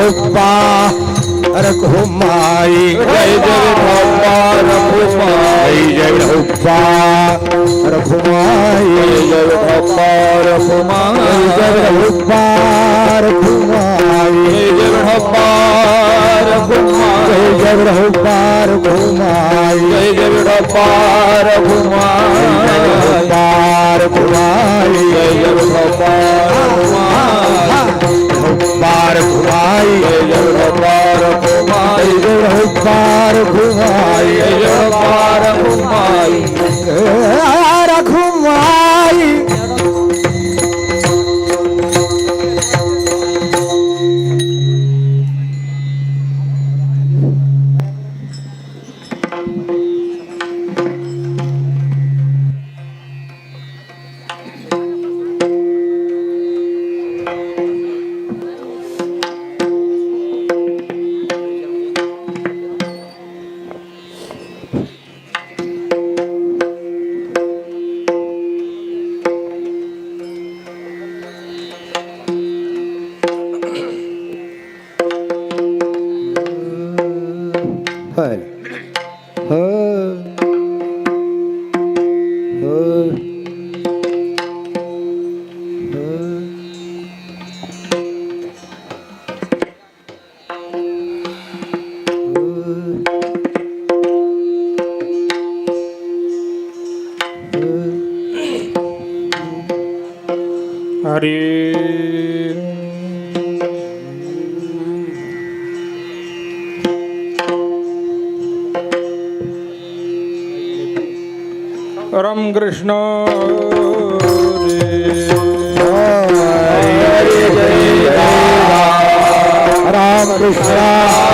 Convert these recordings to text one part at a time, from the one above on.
रघुपा रघुमाई जय जय रघुपा रघुमाई जय रघुपा रघुमाई जय रघुपा रघुमाई जय रघुपा रघुमाई जय रघुपा रघुमाई जय रघुपा रघुमाई जय जय रघुपा रघुमाई जय रघुपा रघुमाई जय रघुपा કૃષ્ણ રામ કૃષ્ણ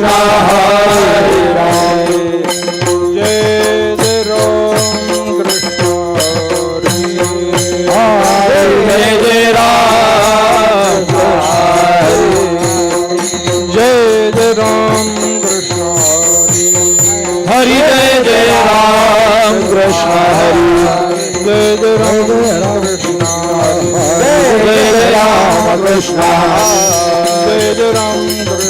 कृष्णा जय राम कृष्ण हरे जय राम जय जय राम कृष्ण हरि जय राम कृष्ण जय राम कृष्ण जय जय राम कृष्ण जय जय राम कृष्ण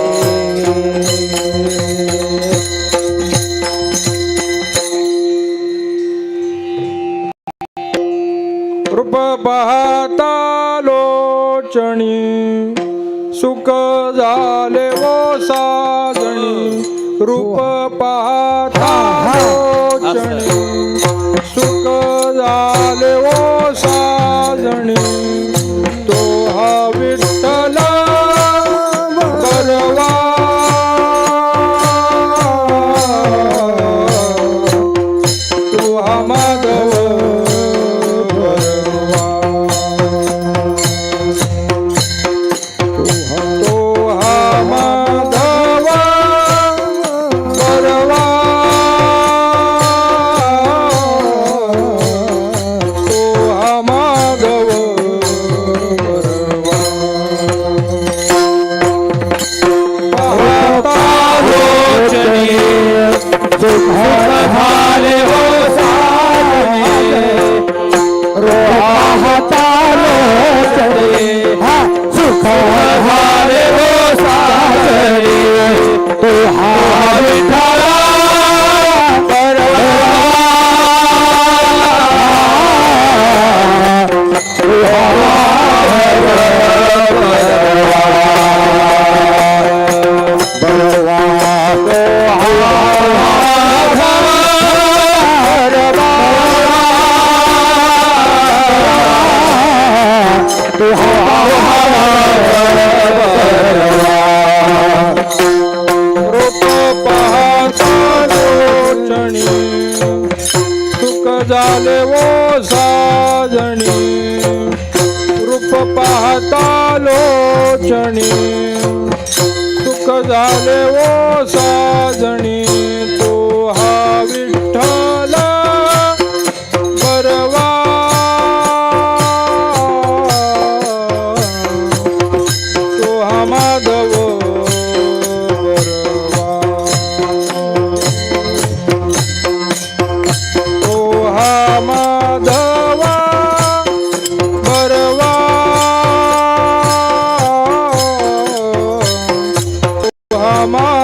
Hallelujah. வாழ்வாக dale.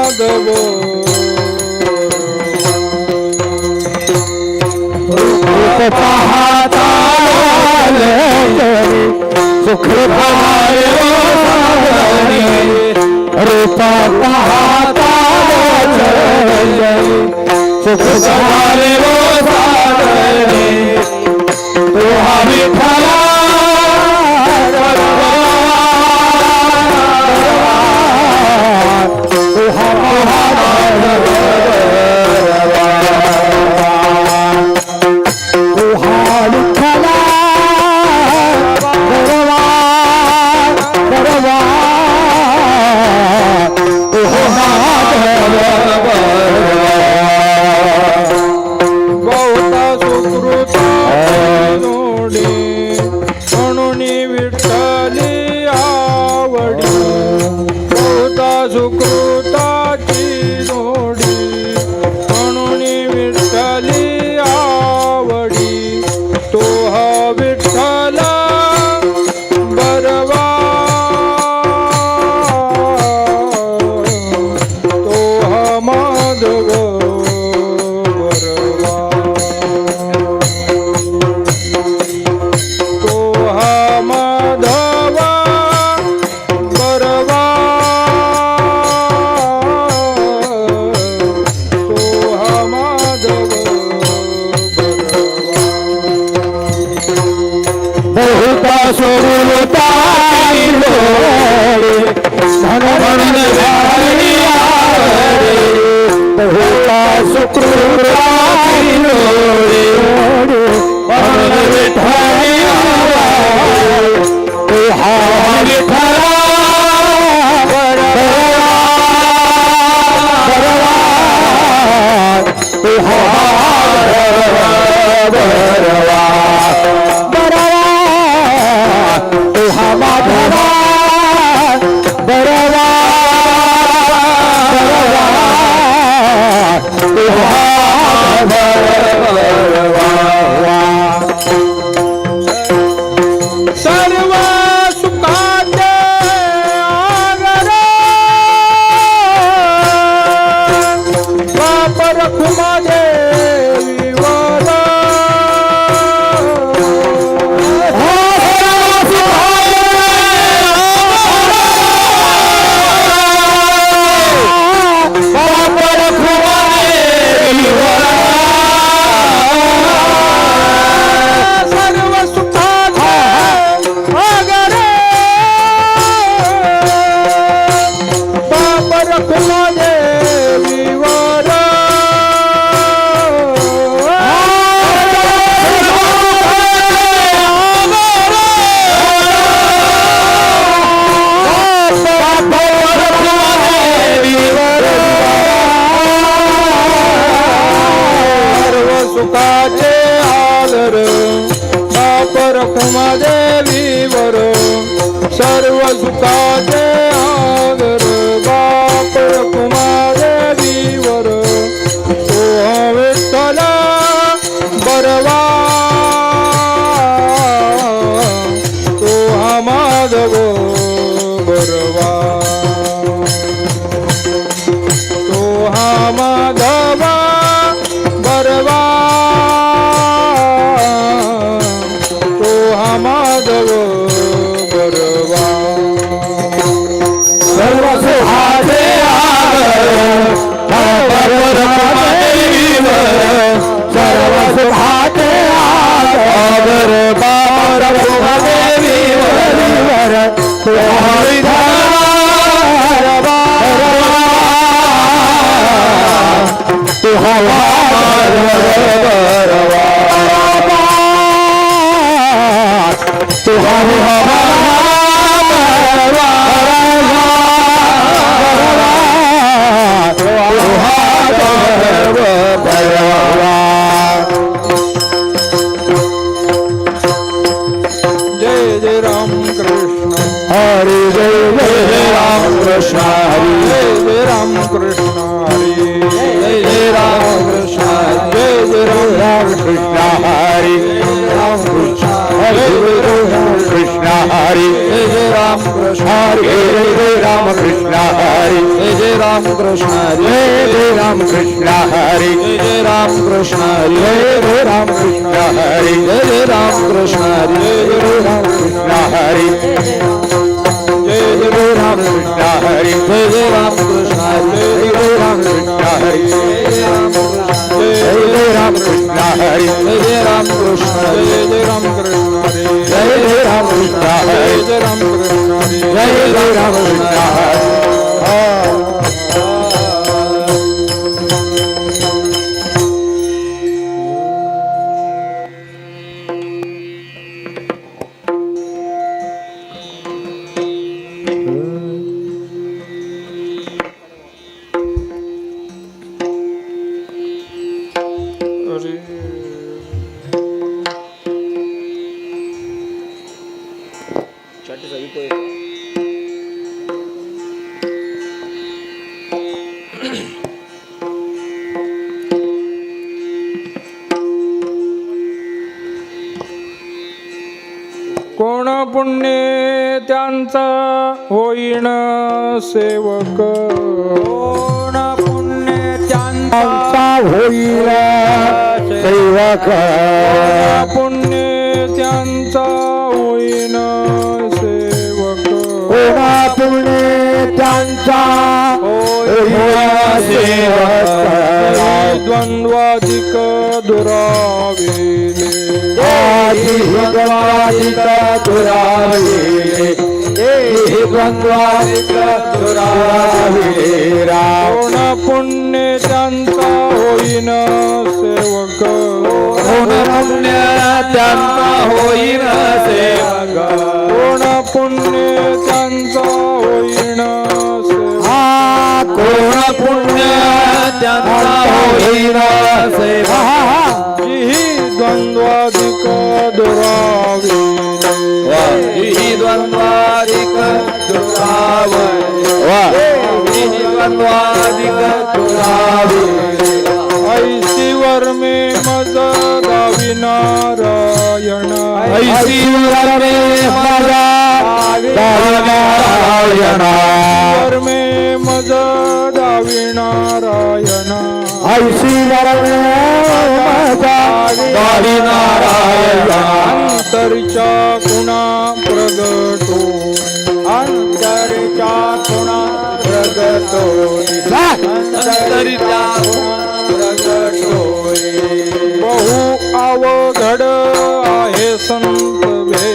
માધવો સુખ સુખ સહારે વો સારે તો હા મીઠા સુકો हरे जय जय राम कृष्ण हरी जय जय राम कृष्ण हरे जय जय राम कृष्ण हरी जय जय राम कृष्ण हरे जय जय राम कृष्ण हरी जय जय राम कृष्ण हरे जय जय जय राम कृष्ण हरे जय जय राम कृष्ण हरी जय जय राम कृष्ण हरे जय जय राम कृष्ण हरे जय जय राम कृष्ण हरी जय जय राम कृष्ण हरे जय जय राम कृष्ण हरे जय जय राम कृष्ण हरे जय जय राम कृष्ण हरे कोण पुण्य त्यांचा होईन सेवक? कोण पुण्य त्यांचा होईल सेवक? पुण्य त्यांचा होईन सेवक? कोणा पुण्य त्यांचा होईल सेवक द्वंद्वाधिक दुराविले. आजी द्वंद्वादिक दुराविले. कोण पुण्य त्यांचा होईन सेवक. कोण पुण्य त्यांचा होईल सेवक. कोण पुण्य त्यांचा होईन सेवक. हा कोण पुण्य त्यांचा होईल सेवक ही द्वंद्वाधिक दुराविले ही द्वंद्वादिक ही द्वंद्वादिक ऐसी वर्मे मज दावी नारायण ऐश्वर मे मज़ा नारायण हरी माझा गाडी नारायण तरीच्या गुणा प्रगटो अंतरच्या गुणा प्रगटो अंतरच्या प्रगटो बहु अवघड आहे संत भे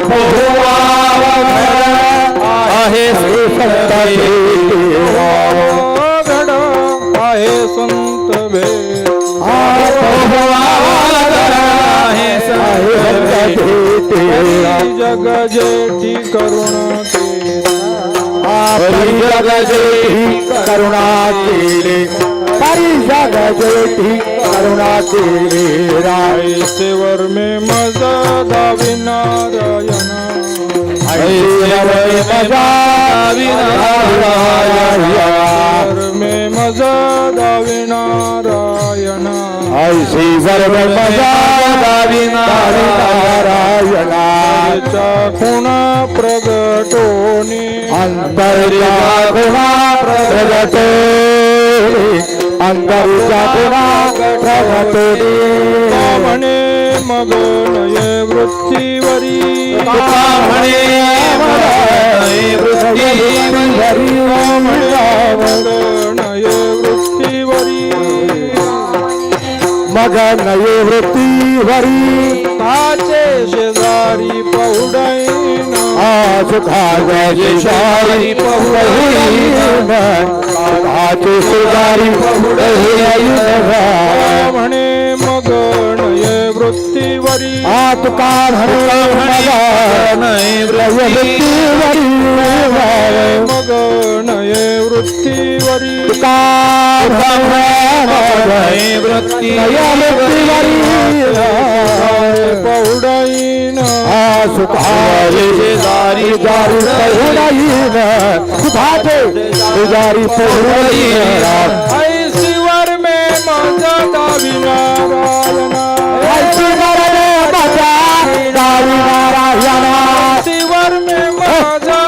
बहु आवघड आहे संत जग जेठी करुणा केले जग जेठी करुणा केले हरी जग जेठी करुणा केले रायसेवर मे मजा दाविनारायण. ऐश्वर मजा दाविनारायण मे मज दाविनारायण ऐसी सर्व मजा विनारायणा खुणा प्रगटोनी अंतरिया गुणा प्रगटो अंतरिया गुणा प्रगटोनी म्हणे मग वृत्तीवरी म्हणे वृत्तीवरी. मग नये वृत्तीवरी काचे शेजारी पहुडैन आज भागाची शारी पहुडीन आचे सुधारी पहुडीन म्हणे मग नये वृत्तीवरी आतुका वृत्तिवरी वृत्ति वृत्तिवरी पौड़ैन सुखारी दारी दारी पहुड़ैन सुभाते शिवर में माता का बिना शिवर में माता